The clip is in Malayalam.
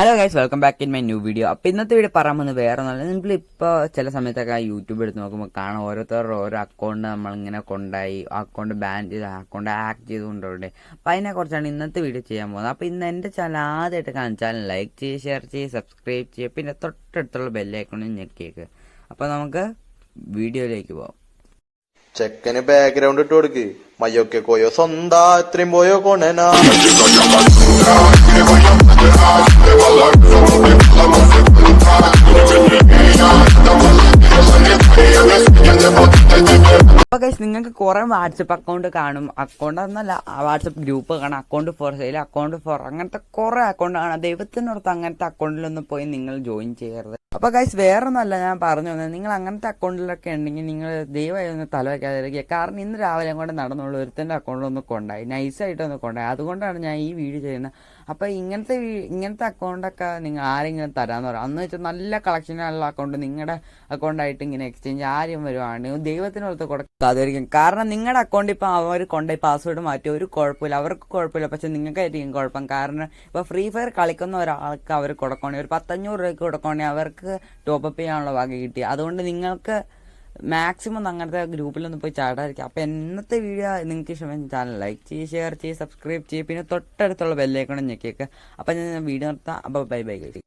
Hello guys welcome back in my new video അപ്പോൾ ഇന്നത്തെ വീഡിയോ പറയാൻ പോകുന്നത് വേറെ നല്ല നമ്മളിപ്പോൾ ചില സമയത്തൊക്കെ യൂട്യൂബ് എടുത്ത് നോക്കുമ്പോൾ കാണാം ഓരോരുത്തരുടെ ഓരോ അക്കൗണ്ട് നമ്മളിങ്ങനെ കൊണ്ടായി അക്കൗണ്ട് ബാൻ ചെയ്ത് അക്കൗണ്ട് ആക്ട് ചെയ്തുകൊണ്ടുണ്ട് അപ്പം അതിനെക്കുറിച്ചാണ് ഇന്നത്തെ വീഡിയോ ചെയ്യാൻ പോകുന്നത്. അപ്പോൾ ഇന്ന് എന്റെ ചാനൽ ആദ്യമായിട്ട് കാണിച്ചാൽ ലൈക്ക് ചെയ്യുക ഷെയർ ചെയ്യുക സബ്സ്ക്രൈബ് ചെയ്യുക പിന്നെ തൊട്ടടുത്തുള്ള ബെല്ലൈക്കണും ഞെക്കിയേക്ക് അപ്പോൾ നമുക്ക് വീഡിയോയിലേക്ക് പോകാം ചെക്കന് ബാക്ക്ഗ്രൗണ്ട് ഇട്ട് കൊടുക്ക്. മയ്യൊക്കെ കോയോ? സ്വന്താ ഇത്രയും പോയോ? കൊണനാ. നിങ്ങൾക്ക് കുറേ വാട്സപ്പ് അക്കൗണ്ട് കാണും. അക്കൗണ്ട് എന്നല്ല വാട്സപ്പ് ഗ്രൂപ്പ് കാണും. Account for sale account for അങ്ങനത്തെ കുറേ അക്കൗണ്ട് കാണാം ദൈവത്തിനടുത്ത് അങ്ങനത്തെ അക്കൗണ്ടിലൊന്നും പോയി നിങ്ങൾ ജോയിൻ ചെയ്യരുത്. അപ്പോൾ ഗൈസ് വേറൊന്നുമല്ല ഞാൻ പറഞ്ഞു വന്നത്. നിങ്ങൾ അങ്ങനത്തെ അക്കൗണ്ടിലൊക്കെ ഉണ്ടെങ്കിൽ നിങ്ങൾ ദയവായി ഒന്ന് തല കാരണം ഇന്ന് രാവിലെ കൊണ്ട് നടന്നുള്ള ഒരുത്തന്റെ അക്കൗണ്ടിലൊന്ന് കൊണ്ടായി നൈസായിട്ടൊന്ന് കൊണ്ടായി അതുകൊണ്ടാണ് ഞാൻ ഈ വീഡിയോ ചെയ്യുന്നത്. അപ്പോൾ ഇങ്ങനത്തെ ഇങ്ങനത്തെ അക്കൗണ്ടൊക്കെ നിങ്ങൾ ആരെങ്കിലും തരാമെന്ന് പറയാം അന്ന് വെച്ചാൽ നല്ല കളക്ഷനുള്ള അക്കൗണ്ട് നിങ്ങളുടെ അക്കൗണ്ടായിട്ട് ഇങ്ങനെ എക്സ്ചേഞ്ച് ആരും വരുവാണെങ്കിൽ ദൈവത്തിനടുത്ത് കൊടുക്കാതിരിക്കും കാരണം നിങ്ങളുടെ അക്കൗണ്ട് ഇപ്പോൾ അവർ കൊണ്ടുപോയി പാസ്വേഡ് മാറ്റി. ഒരു കുഴപ്പമില്ല. അവർക്ക് കുഴപ്പമില്ല. പക്ഷെ നിങ്ങൾക്കായിരിക്കും കുഴപ്പം. കാരണം ഇപ്പോൾ ഫ്രീ ഫയർ കളിക്കുന്ന ഒരാൾക്ക് അവർ കൊടുക്കണേ ഒരു പത്തഞ്ഞൂറ് രൂപയ്ക്ക് കൊടുക്കണേ അവർക്ക് ടോപ്പപ്പ് ചെയ്യാനുള്ള വക കിട്ടി. അതുകൊണ്ട് നിങ്ങൾക്ക് മാക്സിമം അങ്ങനത്തെ ഗ്രൂപ്പിലൊന്നും പോയി ചാടാതിരിക്കുക അപ്പോൾ ഇന്നത്തെ വീഡിയോ നിങ്ങൾക്ക് ഇഷ്ടമെങ്കിൽ ചാനൽ ലൈക്ക് ചെയ്യുക ഷെയർ ചെയ്യുക സബ്സ്ക്രൈബ് ചെയ്യുക പിന്നെ തൊട്ടടുത്തുള്ള ബെല്ലേക്കണം ഞെക്കിയൊക്കെ. അപ്പോൾ ഞാൻ വീഡിയോ നിർത്താം. അപ്പോൾ ബൈ ബൈ കഴിക്കും